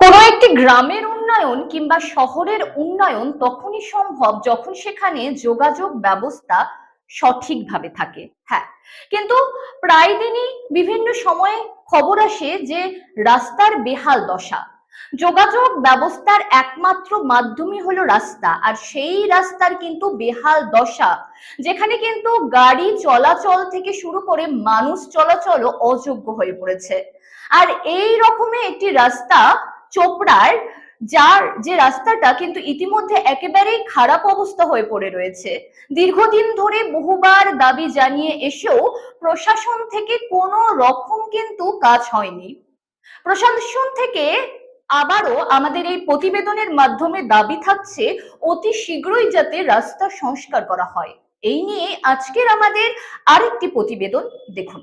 কোনো একটি গ্রামের উন্নয়ন কিংবা শহরের উন্নয়ন তখনই সম্ভব যখন সেখানে যোগাযোগ ব্যবস্থা সঠিকভাবে থাকে। হ্যাঁ কিন্তু প্রায় দিনই বিভিন্ন সময়ে খবর আসে যে রাস্তার বেহাল দশা। যোগাযোগ ব্যবস্থার একমাত্র মাধ্যমই হলো রাস্তা, আর সেই রাস্তার কিন্তু বেহাল দশা, যেখানে কিন্তু গাড়ি চলাচল থেকে শুরু করে মানুষ চলাচলও অযোগ্য হয়ে পড়েছে। আর এই রকমের একটি রাস্তা চোপড়ার, যার যে রাস্তাটা কিন্তু ইতিমধ্যে একেবারেই খারাপ অবস্থা হয়ে পড়ে রয়েছে। দীর্ঘদিন ধরে বহুবার দাবি জানিয়ে এসেও প্রশাসন থেকে কোনো রকম কিন্তু কাজ হয়নি। প্রশাসন থেকে আবারও আমাদের এই প্রতিবেদনের মাধ্যমে দাবি থাকছে, অতি শীঘ্রই যাতে রাস্তা সংস্কার করা হয়। এই নিয়ে আজকের আমাদের আরেকটি প্রতিবেদন, দেখুন।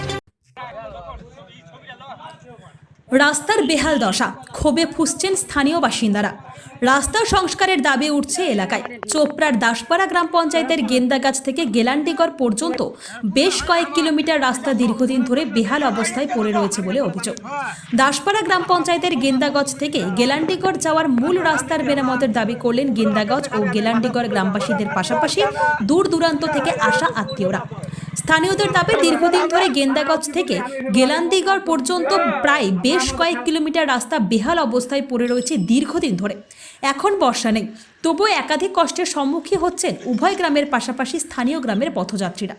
রাস্তার বেহাল দশা, ক্ষোভে ফুসছেন স্থানীয় বাসিন্দারা। রাস্তা সংস্কারের দাবি উঠছে এলাকায়। চোপড়ার দাসপাড়া গ্রাম পঞ্চায়েতের গেন্দাগাছ থেকে গেলান্ডিগড় পর্যন্ত বেশ কয়েক কিলোমিটার রাস্তা দীর্ঘদিন ধরে বেহাল অবস্থায় পড়ে রয়েছে বলে অভিযোগ। দাসপাড়া গ্রাম পঞ্চায়েতের গেন্দাগজ থেকে গেলান্ডিগড় যাওয়ার মূল রাস্তার মেরামতের দাবি করলেন গেন্দাগজ ও গেলান্ডিগড় গ্রামবাসীদের পাশাপাশি দূর দূরান্ত থেকে আসা আত্মীয়রা। স্থানীয়দের দাবি দীর্ঘদিন ধরে গেন্দাগঞ্জ থেকে গেলান্দিগড় পর্যন্ত প্রায় বেশ কয়েক কিলোমিটার রাস্তা বেহাল অবস্থায় পড়ে রয়েছে দীর্ঘদিন ধরে। এখন বর্ষা নেই। তবুও একাধিক কষ্টের সম্মুখীন হচ্ছেন উভয় গ্রামের পাশাপাশি স্থানীয় গ্রামের পথযাত্রীরা।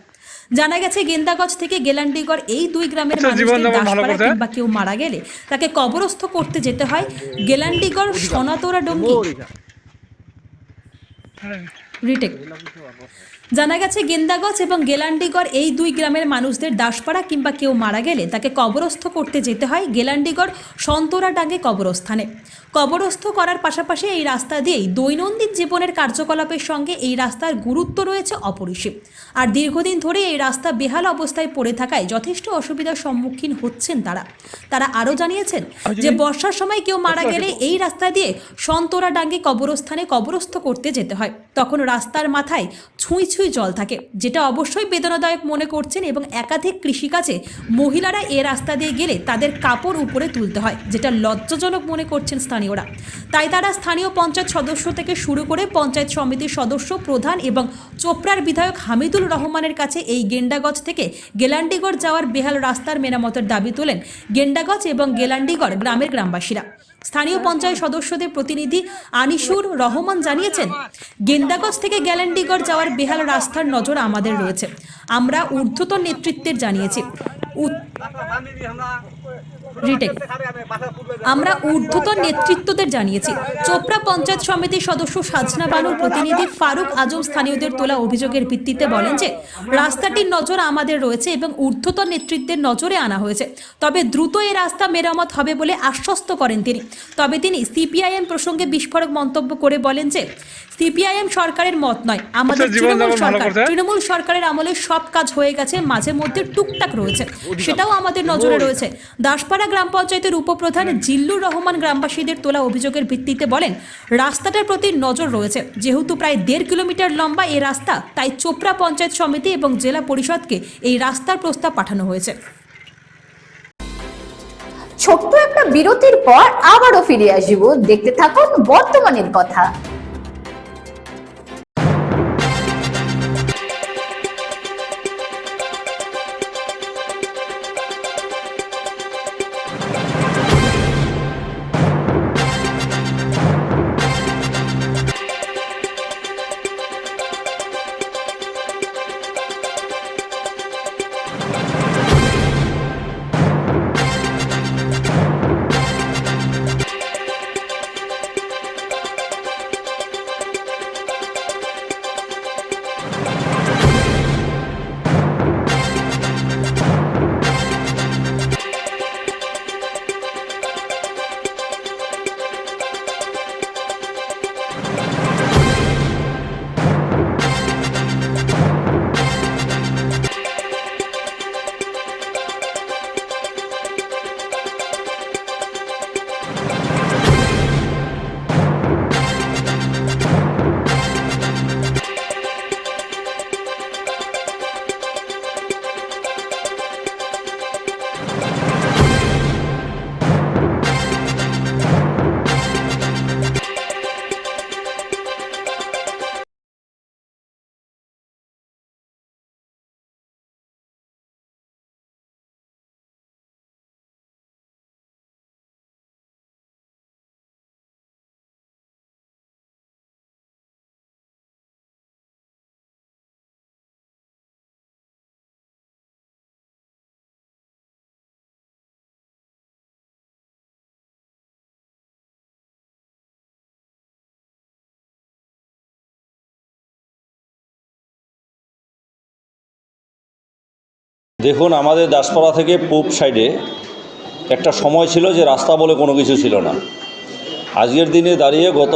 জানা গেছে গেন্দাগঞ্জ থেকে গেলান্ডিগড় এই দুই গ্রামের মানুষদের দাসপাড়া কিংবা কেউ মারা গেলে তাকে কবরস্থ করতে যেতে হয় গেলান্ডিগড় সনাতরা ডঙ্গি রিটেক। জানা গেছে গেন্দাগজ এবং গেলান্ডিগড় এই দুই গ্রামের মানুষদের দাসপাড়া কিংবা কেউ মারা গেলে তাকে কবরস্থ করতে যেতে হয় গেলান্ডিগড় সন্তরাডাঙ্গে কবরস্থানে। কবরস্থ করার পাশাপাশি এই রাস্তা দিয়েই দৈনন্দিন জীবনের কার্যকলাপের সঙ্গে এই রাস্তার গুরুত্ব রয়েছে অপরিসীম। আর দীর্ঘদিন ধরে এই রাস্তা বেহাল অবস্থায় পড়ে থাকায় যথেষ্ট অসুবিধার সম্মুখীন হচ্ছেন তারা। তারা আরও জানিয়েছেন যে, বর্ষার সময় কেউ মারা গেলে এই রাস্তা দিয়ে সন্তরাডাঙ্গে কবরস্থানে কবরস্থ করতে যেতে হয়। তখন রাস্তার মাথায় ছুঁই ছুঁই জল থাকে, যেটা অবশ্যই বেদনাদায়ক মনে করছেন এবং একাধিক কৃষিকাজে মহিলারা এ রাস্তা দিয়ে গেলে তাদের কাপড় উপরে তুলতে হয়, যেটা লজ্জাজনক মনে করছেন স্থানীয়রা। তাই তারা স্থানীয় পঞ্চায়েত সদস্য থেকে শুরু করে পঞ্চায়েত সমিতির সদস্য, প্রধান এবং চোপড়ার বিধায়ক হামিদুল রহমানের কাছে এই গেন্ডাগজ থেকে গেলান্ডিগড় যাওয়ার বেহাল রাস্তার মেরামতের দাবি তোলেন গেন্ডাগজ এবং গেলান্ডিগড় গ্রামের গ্রামবাসীরা। স্থানীয় পঞ্চায়েত সদস্যদের প্রতিনিধি আনিসুর রহমান জানিয়েছেন, গেন্দাগজ থেকে গ্যালেন্ডিগড় যাওয়ার বেহাল রাস্তার নজর আমাদের রয়েছে। আমরা ঊর্ধ্বতন নেতৃত্বের জানিয়েছি। রিটেক। আমরা ঊর্ধ্বতন নেতৃত্বদের জানিয়েছি। চোপড়া পঞ্চায়েত সমিতির সদস্য সাজনা বানুর প্রতিনিধি ফারুক আজম স্থানীয়দের তোলা অভিযোগের ভিত্তিতে বলেন যে রাস্তাটির নজর আমাদের রয়েছে এবং ঊর্ধ্বতন নেতৃত্বের নজরে আনা হয়েছে। তবে দ্রুত এই রাস্তা মেরামত হবে বলে আশ্বস্ত করেন তিনি। তবে তিনি সিপিআইএম প্রসঙ্গে বিস্ফোরক মন্তব্য করে বলেন যে সিপিআইএম সরকারের মত নয়। আমাদের তৃণমূল সরকার তৃণমূল সরকারের আমলে সব কাজ হয়ে গেছে মাঝে মধ্যে টুকটাক রয়েছে। সেটাও আমাদের নজরে রয়েছে। দাসপাড়া গ্রাম পঞ্চায়েতের উপপ্রধান জিল্লুর রহমান গ্রামবাসীদের তোলা অভিযোগের ভিত্তিতে বলেন রাস্তাটার প্রতি নজর রয়েছে। যেহেতু প্রায় দেড় কিলোমিটার লম্বা এই রাস্তা তাই চোপড়া পঞ্চায়েত সমিতি এবং জেলা পরিষদকে এই রাস্তার প্রস্তাব পাঠানো হয়েছে। ছোট্ট একটা বিরতির পর আবারও ফিরে আসব। দেখতে থাকুন বর্তমানের কথা। Bye. দেখুন, আমাদের দাসপাড়া থেকে পূব সাইডে একটা সময় ছিল যে রাস্তা বলে কোনো কিছু ছিল না। আজকের দিনে দাঁড়িয়ে গত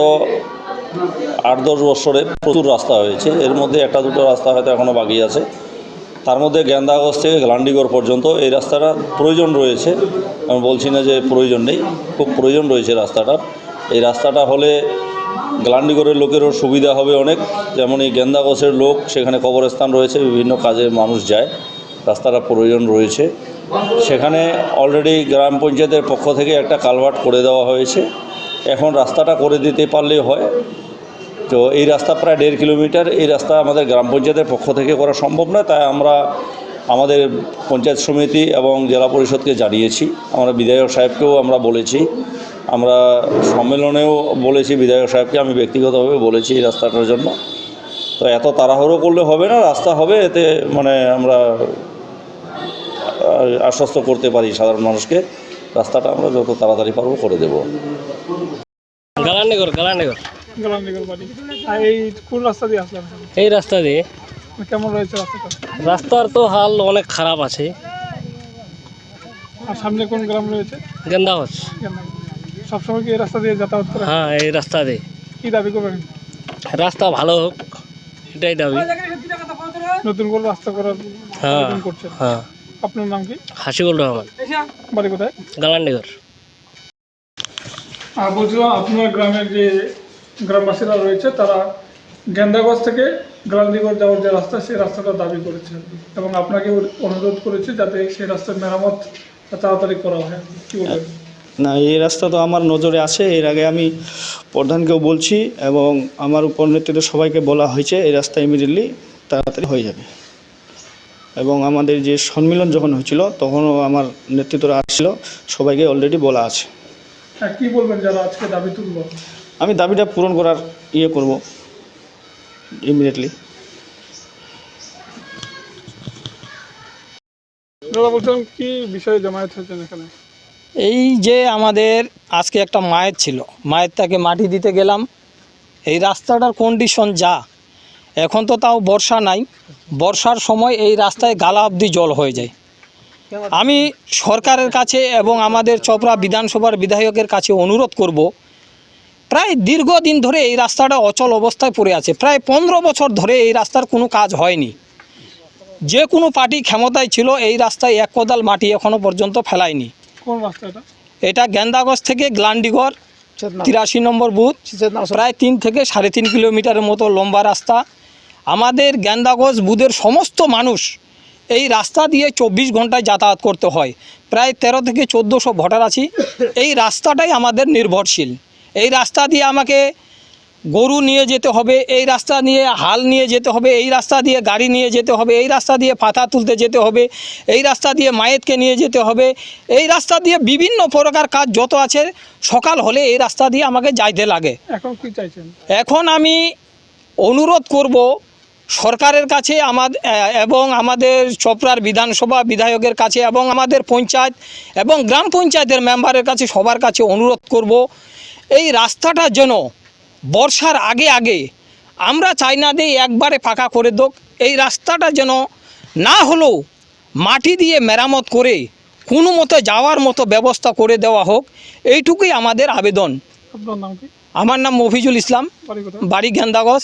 আট দশ বছরে প্রচুর রাস্তা হয়েছে। এর মধ্যে একটা দুটো রাস্তা হয়তো এখনও বাকি আছে। তার মধ্যে গেন্দাগজ থেকে গ্লান্ডিগড় পর্যন্ত এই রাস্তাটা প্রয়োজন রয়েছে। আমি বলছি না যে প্রয়োজন নেই, খুব প্রয়োজন রয়েছে রাস্তাটা। এই রাস্তাটা হলে গ্লান্ডিগড়ের লোকেরও সুবিধা হবে অনেক। যেমন এই গেন্দাগছের লোক, সেখানে কবরস্থান রয়েছে, বিভিন্ন কাজে মানুষ যায়। রাস্তাটা প্রয়োজন রয়েছে। সেখানে অলরেডি গ্রাম পঞ্চায়েতের পক্ষ থেকে একটা কালভার্ট করে দেওয়া হয়েছে। এখন রাস্তাটা করে দিতে পারলেই হয়। তো এই রাস্তা প্রায় দেড় কিলোমিটার। এই রাস্তা আমাদের গ্রাম পঞ্চায়েতের পক্ষ থেকে করা সম্ভব নয়। তাই আমরা আমাদের পঞ্চায়েত সমিতি এবং জেলা পরিষদকে জানিয়েছি। আমরা বিধায়ক সাহেবকেও আমরা বলেছি। আমরা সম্মেলনেও বলেছি, বিধায়ক সাহেবকে আমি ব্যক্তিগতভাবে বলেছি এই রাস্তাটার জন্য। তো এত তাড়াহুড়ো করলে হবে না, রাস্তা হবে, এতে মানে আমরা আশ্বস্ত করতে পারি সাধারণ মানুষকে রাস্তাটা আমরা যত তাড়াতাড়ি পারব করে দেবো। গালানগর গালানগর। গোলামনগর বাড়ি। আর এই কোন রাস্তা দিয়ে আসলাম? এই রাস্তা দিয়ে। কেমন রয়েছে রাস্তাটা? রাস্তার তো হাল অনেক খারাপ আছে। আর সামনে কোন গ্রাম রয়েছে? গেন্দা হচ সবসময় কি এই রাস্তা দিয়ে যাতায়াত করে? হ্যাঁ এই রাস্তা দিয়ে। কি দাবি করবেন? রাস্তা ভালো হোক এটাই দাবি। নতুন করে রাস্তা করার হ্যাঁ করছেন? হ্যাঁ। আপনার নাম কি? হাসিবুল রহমান। বাড়ি কোথায়? গালানগর। আর বলছিলাম আপনার গ্রামের যে গ্রামবাসীরা রয়েছে তারা গেন্দাগঞ্জ থেকে গ্রান্দিগড় যাওয়ার যে রাস্তা সেই রাস্তাটা দাবি করেছে। এবং আপনাকে অনুরোধ করেছে যাতে সেই রাস্তার মেরামত তাড়াতাড়ি করা হয়। কি বলবেন? না এই রাস্তা তো আমার নজরে আছে এর আগে আমি প্রধানকেও বলছি এবং আমার উপর নেতৃত্বে সবাইকে বলা হয়েছে এই রাস্তা ইমিডিয়েটলি তাড়াতাড়ি হয়ে যাবে। এবং আমাদের যে সম্মিলন যখন হয়েছিল তখনও আমার নেতৃত্বরা আসছিল। সবাইকে অলরেডি বলা আছে। হ্যাঁ কি বলবেন যারা আজকে দাবি তুলব আমি দাবিটা পূরণ করার ইয়ে করব। ইমিডিয়েটলি দাদা বলছিলাম কি বিষয়ে জমায়েত হয়েছেন এখানে? এই যে আমাদের আজকে একটা মায়ের ছিল মায়ের তাকে মাটি দিতে গেলাম। এই রাস্তাটার কন্ডিশন যা এখন তো তাও বর্ষা নাই। বর্ষার সময় এই রাস্তায় গালা অবধি জল হয়ে যায়। আমি সরকারের কাছে এবং আমাদের চপড়া বিধানসভার বিধায়কের কাছে অনুরোধ করব প্রায় দীর্ঘদিন ধরে এই রাস্তাটা অচল অবস্থায় পড়ে আছে। প্রায় পনেরো বছর ধরে এই রাস্তার কোনো কাজ হয়নি। যে কোনো পার্টি ক্ষমতায় ছিল এই রাস্তায় এক কোদাল মাটি এখনও পর্যন্ত ফেলায়নি। এটা গেন্দাগজ থেকে গ্লান্ডিগড় তিরাশি নম্বর বুথ প্রায় তিন থেকে সাড়ে তিন কিলোমিটারের মতো লম্বা রাস্তা। আমাদের গেন্দাগজ বুধের সমস্ত মানুষ এই রাস্তা দিয়ে চব্বিশ ঘন্টায় যাতায়াত করতে হয়। প্রায় তেরো থেকে চোদ্দোশো ভোটার আছি। এই রাস্তাটাই আমাদের নির্ভরশীল। এই রাস্তা দিয়ে আমাকে গরু নিয়ে যেতে হবে এই রাস্তা নিয়ে হাল নিয়ে যেতে হবে এই রাস্তা দিয়ে গাড়ি নিয়ে যেতে হবে এই রাস্তা দিয়ে পাতা তুলতে যেতে হবে এই রাস্তা দিয়ে মায়েতকে নিয়ে যেতে হবে এই রাস্তা দিয়ে বিভিন্ন প্রকার কাজ যত আছে সকাল হলে এই রাস্তা দিয়ে আমাকে যাইতে লাগে। এখন কি চাইছেন? এখন আমি অনুরোধ করব সরকারের কাছে আমাদের এবং আমাদের চোপড়ার বিধানসভা বিধায়কের কাছে এবং আমাদের পঞ্চায়েত এবং গ্রাম পঞ্চায়েতের মেম্বারের কাছে সবার কাছে অনুরোধ করব এই রাস্তাটা যেন বর্ষার আগে আগে আমরা চাই না যে একবারে ফাঁকা করে দোক এই রাস্তাটা যেন না হলেও মাটি দিয়ে মেরামত করে কোনো মতো যাওয়ার মতো ব্যবস্থা করে দেওয়া হোক এইটুকুই আমাদের আবেদন। আমার নাম মফিজুল ইসলাম বাড়ি গেন্দাগজ